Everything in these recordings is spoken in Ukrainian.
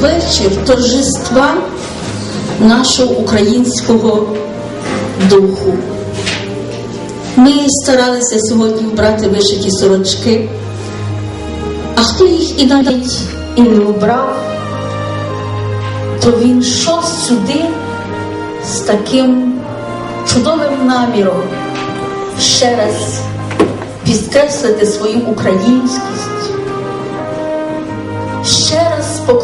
вечір торжества нашого українського духу. Ми старалися сьогодні вбрати вишиті сорочки, а хто їх і навіть і не обрав, то він йшов сюди з таким чудовим наміром ще раз підкреслити свою українськість,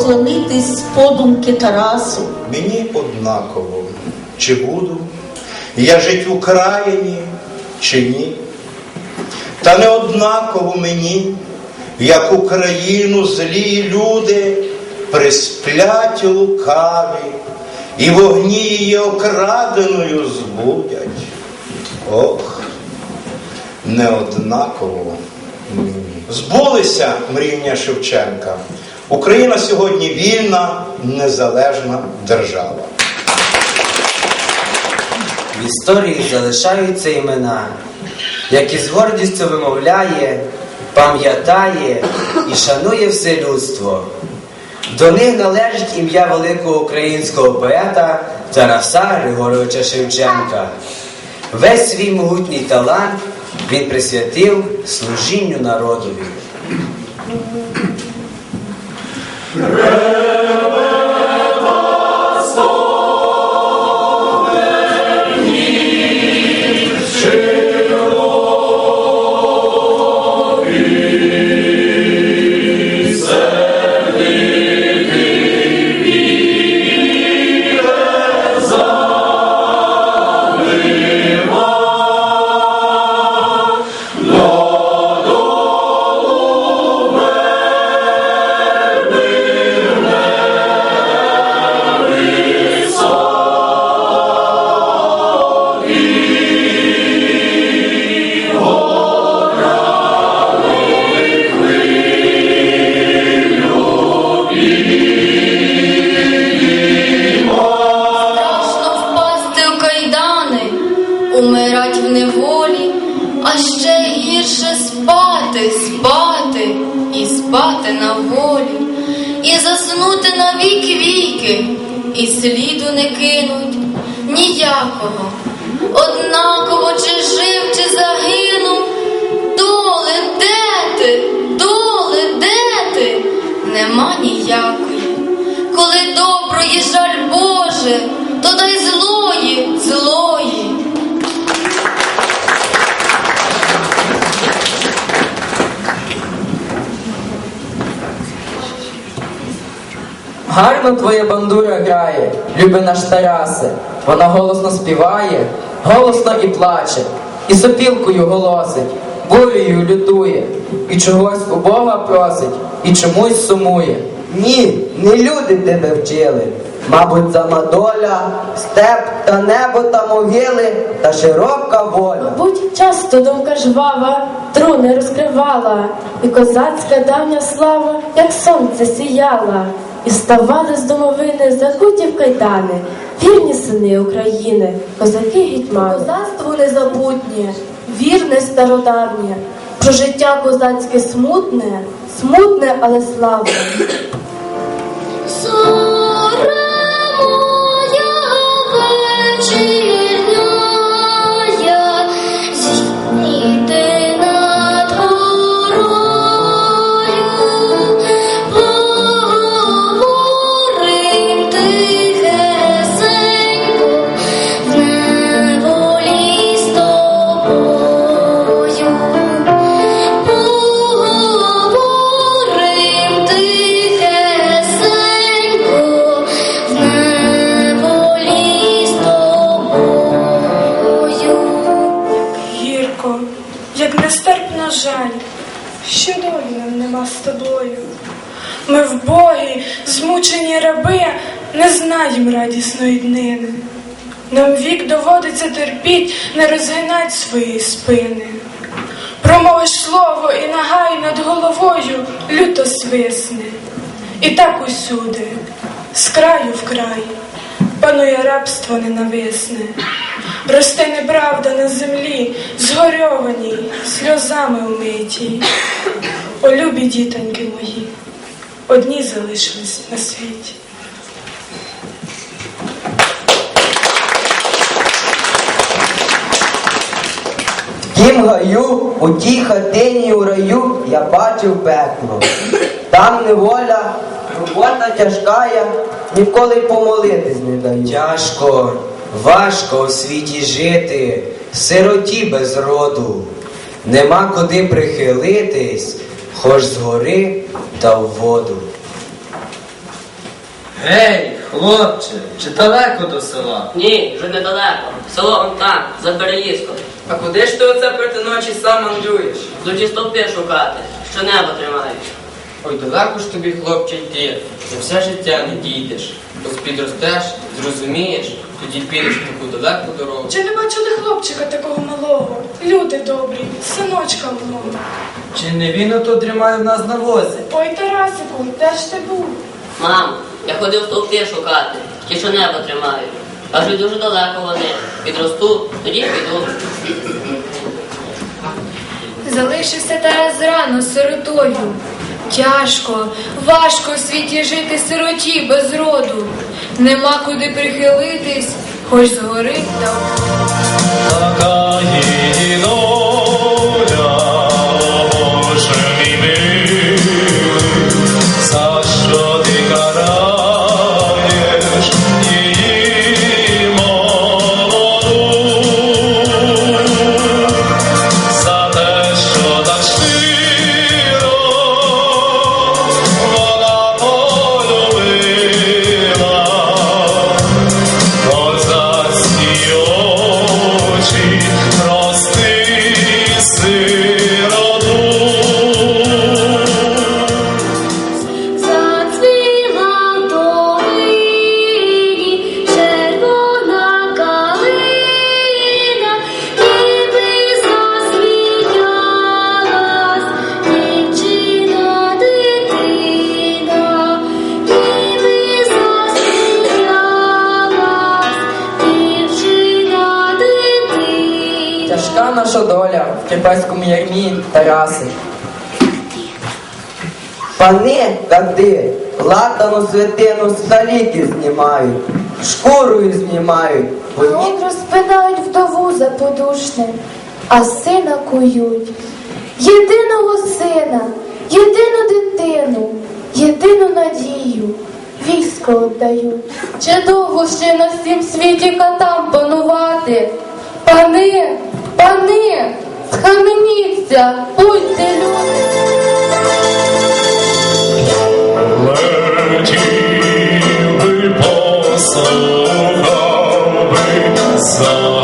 раз поклонитись подумки Тарасу. Мені однаково, чи буду я жить в Україні, чи ні. Та не однаково мені, як Україну злі люди присплять лукаві і вогні її окраденою збудять. Ох, не однаково мені. Збулися мріння Шевченка. Україна сьогодні вільна, незалежна держава. В історії залишаються імена, які з гордістю вимовляє, пам'ятає і шанує все людство. До них належить ім'я великого українського поета Тараса Григоровича Шевченка. Весь свій могутній талант він присвятив служінню народові. Hooray! волі, і заснути на вік віки, і сліду не кинуть ніякого. Однаково чи жив, чи загинув, доле де ти, доле де ти, нема ніякої. Коли доброї жаль Боже, то дай злої, злої. Гарно твоя бандура грає, любий наш Тарасе. Вона голосно співає, голосно і плаче, і сопілкою голосить, бурею лютує, і чогось у Бога просить, і чомусь сумує. Ні, не люди тебе вчили. Мабуть, замадоля, степ та небо та могили та широка воля. Мабуть, часто думка жвава, труни розкривала, і козацька давня слава, як сонце сіяла, і ставали з домовини закуті в кайдани, вірні сини України, козаки гетьмани. Козацтво незабутнє, вірне стародавнє, про життя козацьке смутне, смутне, але славне. Змучені раби, не знаєм радісної днини. Нам вік доводиться терпіть, не розгинать свої спини. Промовиш слово і нагай над головою люто свисне. І так усюди, з краю в край, панує рабство ненависне. Росте неправда на землі, згорьованій, сльозами умитій. О, любі дітоньки мої, одні залишились на світі. В тім гаю, у тій хатині у раю я бачив пекло. Там неволя, робота тяжкая, ніколи й помолитись не дають. Тяжко, важко у світі жити, сироті без роду. Нема куди прихилитись, хоч згори та в воду. Гей, хлопче, чи далеко до села? Ні, вже недалеко. Село он там, за переїздком. А куди ж ти оце проти ночі сам мандрюєш? Йдуть стовпи шукати, що небо тримають. Ой, далеко ж тобі, хлопче, йти. За все життя не дійдеш. Ось підростеш, зрозумієш, тоді підеш таку далеку дорогу. Чи не бачили хлопчика такого малого? Люди добрі, синочка мого. Чи не він ото тримає в нас на возі? Ой, Тарасику, де ж ти був? Мам, я ходив стовпи шукати, ті, що небо тримають. Кажуть, дуже далеко вони. Підросту, тоді піду. Залишився Тарас рано сиротою. Тяжко, важко у світі жити сироті без роду. Нема куди прихилитись, хоч згори. Та ярмі Тараси. Пани, кати, латану святину з знімають, шкурою знімають, От розпинають вдову за подушне, а сина кують. Єдиного сина, єдину дитину, єдину надію, військо віддають. Чи довго ще на всім світі катам панувати? Пани, пани, схаменіться, будьте люди. Летів би послухав би, заплакав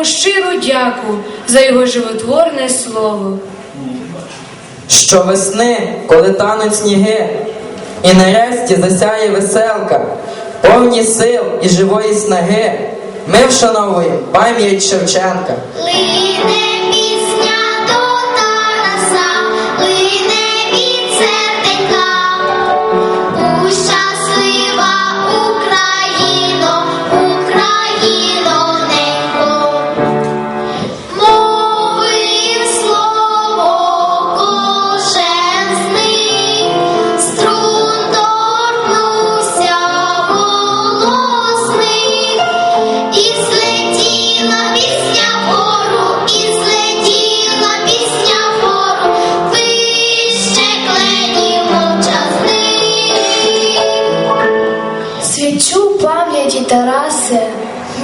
йому щиру дяку за його животворне слово. Що весни, коли тануть сніги, І нарешті засяє веселка, повні сил і живої снаги. Ми вшановуємо пам'ять Шевченка.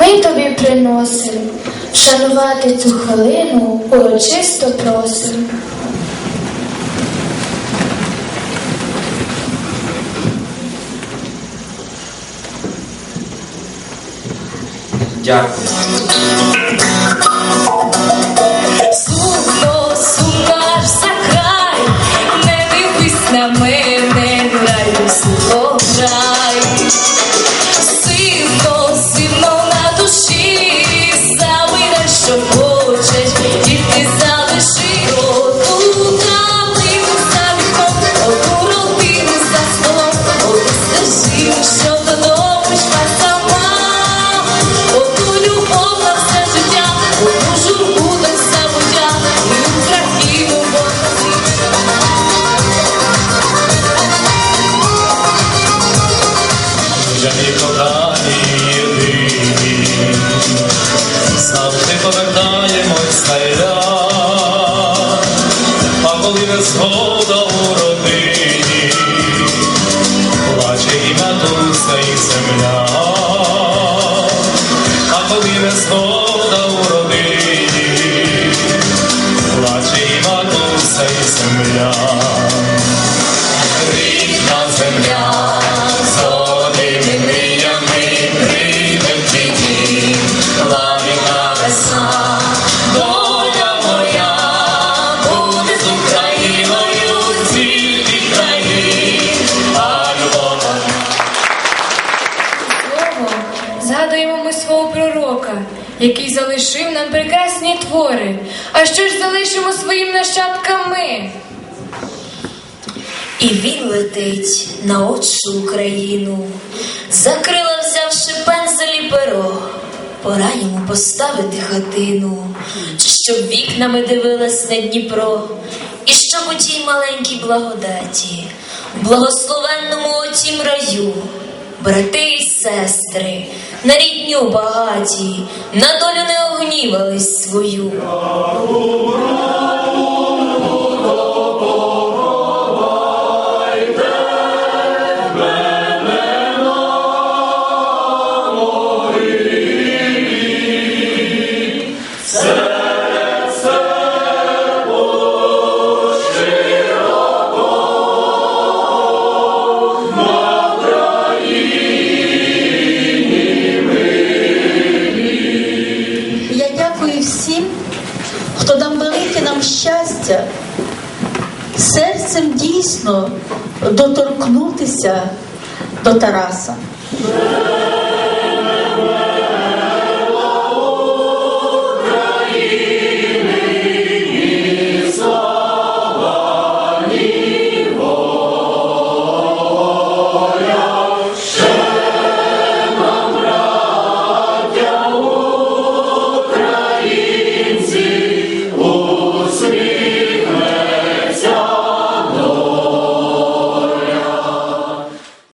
Ми тобі приносим, вшанувати цю хвилину урочисто просим. Дякую. Плаче який залишив нам прекрасні твори. А що ж залишимо своїм нащадкам ми? І він летить на отчу Україну, закрила, взявши пензель і перо. Пора йому поставити хатину, щоб вікнами дивилась на Дніпро, і щоб у тій маленькій благодаті, в благословенному отім раю, брати і сестри, на рідню багаті, на долю не огнівались свою. Доторкнутися до Тараса.